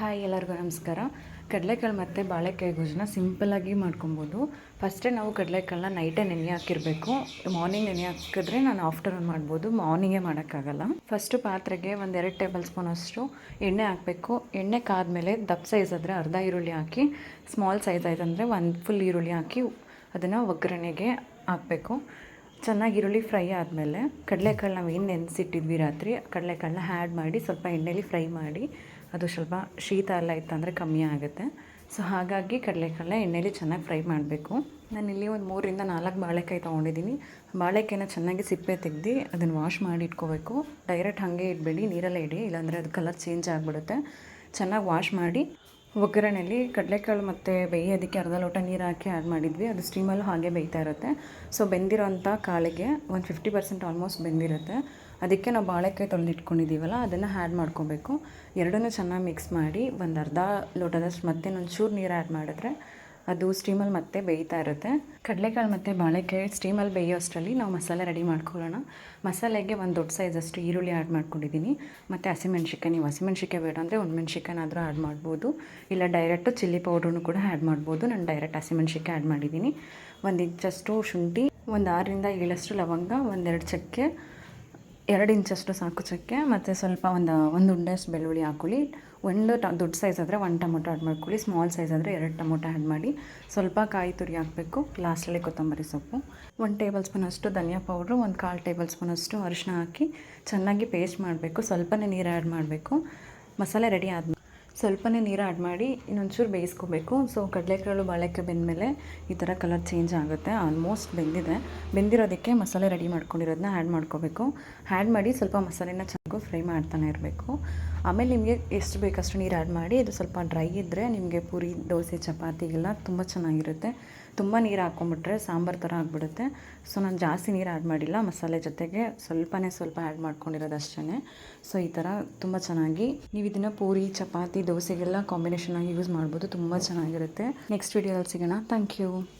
Hi ಎಲ್ಲರಿಗೂ ನಮಸ್ಕಾರ. ಕಡಲೆಕಾಳು ಮತ್ತು ಬಾಳೆಕಾಯಿ ಗೊಜ್ಜನ್ನ ಸಿಂಪಲ್ಲಾಗಿ ಮಾಡ್ಕೊಬೋದು. ಫಸ್ಟೇ ನಾವು ಕಡಲೆಕಾಳನ್ನ ನೈಟೇ ನೆನೆ ಹಾಕಿರಬೇಕು. ಮಾರ್ನಿಂಗ್ ನೆನೆ ಹಾಕಿದ್ರೆ ನಾನು ಆಫ್ಟರ್ನೂನ್ ಮಾಡ್ಬೋದು. ಮಾರ್ನಿಂಗೇ ಮಾಡೋಕ್ಕಾಗಲ್ಲ. ಫಸ್ಟು ಪಾತ್ರೆಗೆ ಒಂದು ಎರಡು ಟೇಬಲ್ ಸ್ಪೂನ್ ಅಷ್ಟು ಎಣ್ಣೆ ಹಾಕಬೇಕು. ಎಣ್ಣೆ ಕಾದ್ಮೇಲೆ ದಪ್ಪ ಸೈಜ್ ಆದರೆ ಅರ್ಧ ಈರುಳ್ಳಿ ಹಾಕಿ ಸ್ಮಾಲ್ ಸೈಜ್ ಆಯ್ತು ಅಂದರೆ ಒಂದು ಫುಲ್ ಈರುಳ್ಳಿ ಹಾಕಿ ಅದನ್ನು ಒಗ್ಗರಣೆಗೆ ಹಾಕಬೇಕು. ಚೆನ್ನಾಗಿ ಈರುಳ್ಳಿ ಫ್ರೈ ಆದಮೇಲೆ ಕಡಲೆಕಾಳು ನಾವು ಏನು ನೆನೆಸಿಟ್ಟಿದ್ವಿ ರಾತ್ರಿ. ಕಡಲೆಕಾಳನ್ನ ಹ್ಯಾಡ್ ಮಾಡಿ ಸ್ವಲ್ಪ ಎಣ್ಣೆಲಿ ಫ್ರೈ ಮಾಡಿ ಅದು ಸ್ವಲ್ಪ ಶೀತ ಎಲ್ಲ ಇತ್ತಂದರೆ ಕಮ್ಮಿ ಆಗುತ್ತೆ. ಸೊ ಹಾಗಾಗಿ ಕಡಲೆಕಾಯಿ ಎಣ್ಣೆಲಿ ಚೆನ್ನಾಗಿ ಫ್ರೈ ಮಾಡಬೇಕು. ನಾನು ಇಲ್ಲಿ ಒಂದು ಮೂರಿಂದ ನಾಲ್ಕು ಬಾಳೆಕಾಯಿ ತೊಗೊಂಡಿದ್ದೀನಿ ಬಾಳೆಕಾಯಿನ ಚೆನ್ನಾಗಿ ಸಿಪ್ಪೆ ತೆಗ್ದು ಅದನ್ನು ವಾಶ್ ಮಾಡಿ ಇಟ್ಕೋಬೇಕು. ಡೈರೆಕ್ಟ್ ಹಾಗೆ ಇಡಬೇಡಿ, ನೀರಲ್ಲೇ ಇಡಿ, ಇಲ್ಲಾಂದರೆ ಅದು ಕಲರ್ ಚೇಂಜ್ ಆಗಿಬಿಡುತ್ತೆ. ಚೆನ್ನಾಗಿ ವಾಶ್ ಮಾಡಿ ಒಗ್ಗರಣೆಯಲ್ಲಿ ಕಡಲೆಕಾಳು ಮತ್ತು ಬೇಯೋದಕ್ಕೆ ಅರ್ಧ ಲೋಟ ನೀರು ಹಾಕಿ ಆ್ಯಡ್ ಮಾಡಿದ್ವಿ. ಅದು ಸ್ಟೀಮಲ್ಲೂ ಹಾಗೆ ಬೇಯ್ತಾ ಇರುತ್ತೆ. ಸೊ ಬೆಂದಿರೋಂಥ ಕಾಳಿಗೆ ಒಂದು ಫಿಫ್ಟಿ ಪರ್ಸೆಂಟ್ ಆಲ್ಮೋಸ್ಟ್ ಬೆಂದಿರುತ್ತೆ. ಅದಕ್ಕೆ ನಾವು ಬಾಳೆಕಾಯಿ ತೊಳೆದಿಟ್ಕೊಂಡಿದ್ದೀವಲ್ಲ ಅದನ್ನು ಆ್ಯಡ್ ಮಾಡ್ಕೊಬೇಕು. ಎರಡನ್ನೂ ಚೆನ್ನಾಗಿ ಮಿಕ್ಸ್ ಮಾಡಿ ಒಂದು ಅರ್ಧ ಲೋಟದಷ್ಟು ಮತ್ತೆ ಚೂರು ನೀರು ಆ್ಯಡ್ ಮಾಡಿದ್ರೆ ಅದು ಸ್ಟೀಮಲ್ಲಿ ಮತ್ತೆ ಬೇಯ್ತಾ ಇರುತ್ತೆ. ಕಡಲೆಕಾಳು ಮತ್ತು ಬಾಳೆಕಾಯಿ ಸ್ಟೀಮಲ್ಲಿ ಬೇಯೋ ಅಷ್ಟರಲ್ಲಿ ನಾವು ಮಸಾಲೆ ರೆಡಿ ಮಾಡ್ಕೊಳ್ಳೋಣ. ಮಸಾಲೆಗೆ ಒಂದು ದೊಡ್ಡ ಸೈಜಷ್ಟು ಈರುಳ್ಳಿ ಆ್ಯಡ್ ಮಾಡ್ಕೊಂಡಿದ್ದೀನಿ. ಮತ್ತು ಹಸಿಮೆಣ್ಸಿಕಾಯಿ ನೀವು ಹಸಿಮೆಣ್ಸಿಕಾಯಿ ಬೇಡ ಅಂದರೆ ಒಣಮೆಣ್ಸಿಕಾಯಿನಾದರೂ ಆ್ಯಡ್ ಮಾಡ್ಬೋದು. ಇಲ್ಲ ಡೈರೆಕ್ಟು ಚಿಲ್ಲಿ ಪೌಡ್ರೂ ಕೂಡ ಆ್ಯಡ್ ಮಾಡ್ಬೋದು. ನಾನು ಡೈರೆಕ್ಟ್ ಹಸಿಮೆಣ್ಸಿಕಾಯಿ ಆ್ಯಡ್ ಮಾಡಿದ್ದೀನಿ. ಒಂದು ಇಂಚಷ್ಟು ಶುಂಠಿ, ಒಂದು ಆರರಿಂದ ಏಳಷ್ಟು ಲವಂಗ ಒಂದೆರಡು ಚಕ್ಕೆ ಎರಡು ಇಂಚಷ್ಟು ಸಾಕು ಚಕ್ಕೆ, ಮತ್ತು ಸ್ವಲ್ಪ ಒಂದು ಒಂದು ಉಂಡೆಷ್ಟು ಬೆಳ್ಳುಳ್ಳಿ ಹಾಕೊಳ್ಳಿ. ಒಂದು ಟ, ದೊಡ್ಡ ಸೈಜ್ ಆದರೆ ಒಂದು ಟೊಮೊಟೊ ಆ್ಯಡ್ ಮಾಡ್ಕೊಳ್ಳಿ ಸ್ಮಾಲ್ ಸೈಜ್ ಆದರೆ ಎರಡು ಟೊಮೊಟೊ ಆ್ಯಡ್ ಮಾಡಿ. ಸ್ವಲ್ಪ ಕಾಯಿ ತುರಿ ಹಾಕಬೇಕು ಲಾಸ್ಟಲ್ಲಿ ಕೊತ್ತಂಬರಿ ಸೊಪ್ಪು. ಒಂದು ಟೇಬಲ್ ಸ್ಪೂನ್ ಅಷ್ಟು ಧನಿಯಾ ಪೌಡ್ರು ಒಂದು ಕಾಲು ಟೇಬಲ್ ಸ್ಪೂನ್ ಅಷ್ಟು ಅರಿಶಿನ ಹಾಕಿ ಚೆನ್ನಾಗಿ ಪೇಸ್ಟ್ ಮಾಡಬೇಕು. ಸ್ವಲ್ಪನೇ ನೀರು ಆ್ಯಡ್ ಮಾಡಬೇಕು. ಮಸಾಲೆ ರೆಡಿ ಆದಮೇಲೆ ಸ್ವಲ್ಪನೇ ನೀರು ಆ್ಯಡ್ ಮಾಡಿ ಇನ್ನೊಂಚೂರು ಬೇಯಿಸ್ಕೋಬೇಕು. ಸೊ, ಕಡಲೆಕಾಳು, ಬಾಳೆಕಾಯಿ ಬೆಂದಮೇಲೆ ಈ ಥರ ಕಲರ್ ಚೇಂಜ್ ಆಗುತ್ತೆ. ಆಲ್ಮೋಸ್ಟ್ ಬೆಂದಿದೆ. ಬೆಂದಿರೋದಕ್ಕೆ ಮಸಾಲೆ ರೆಡಿ ಮಾಡ್ಕೊಂಡಿರೋದನ್ನ ಆ್ಯಡ್ ಮಾಡ್ಕೋಬೇಕು. ಆ್ಯಡ್ ಮಾಡಿ ಸ್ವಲ್ಪ ಮಸಾಲೆನ ಚೆನ್ನಾಗಿ ಫ್ರೈ ಮಾಡ್ತಾನೆ ಇರಬೇಕು. ಆಮೇಲೆ ನಿಮಗೆ ಎಷ್ಟು ಬೇಕಷ್ಟು ನೀರು ಆ್ಯಡ್ ಮಾಡಿ ಇದು ಸ್ವಲ್ಪ ಡ್ರೈ ಇದ್ದರೆ ನಿಮಗೆ ಪೂರಿ, ದೋಸೆ ಚಪಾತಿಗೆಲ್ಲ ತುಂಬ ಚೆನ್ನಾಗಿರುತ್ತೆ. ತುಂಬ ನೀರು ಹಾಕ್ಕೊಂಬಿಟ್ರೆ ಸಾಂಬಾರು ಥರ ಆಗಿಬಿಡುತ್ತೆ. ಸೊ, ನಾನು ಜಾಸ್ತಿ ನೀರು ಆ್ಯಡ್ ಮಾಡಿಲ್ಲ. ಮಸಾಲೆ ಜೊತೆಗೆ ಸ್ವಲ್ಪನೇ ಸ್ವಲ್ಪ ಆ್ಯಡ್ ಮಾಡ್ಕೊಂಡಿರೋದು ಅಷ್ಟೇ ಸೊ, ಈ ಥರ ತುಂಬ ಚೆನ್ನಾಗಿ ನೀವು ಇದನ್ನು ಪೂರಿ, ಚಪಾತಿ ದೋಸೆಗೆಲ್ಲ ಕಾಂಬಿನೇಷನ್ ಆಗಿ ಯೂಸ್ ಮಾಡ್ಬೋದು. ತುಂಬ ಚೆನ್ನಾಗಿರುತ್ತೆ. ನೆಕ್ಸ್ಟ್ ವೀಡಿಯೋದಲ್ಲಿ ಸಿಗೋಣ. Thank you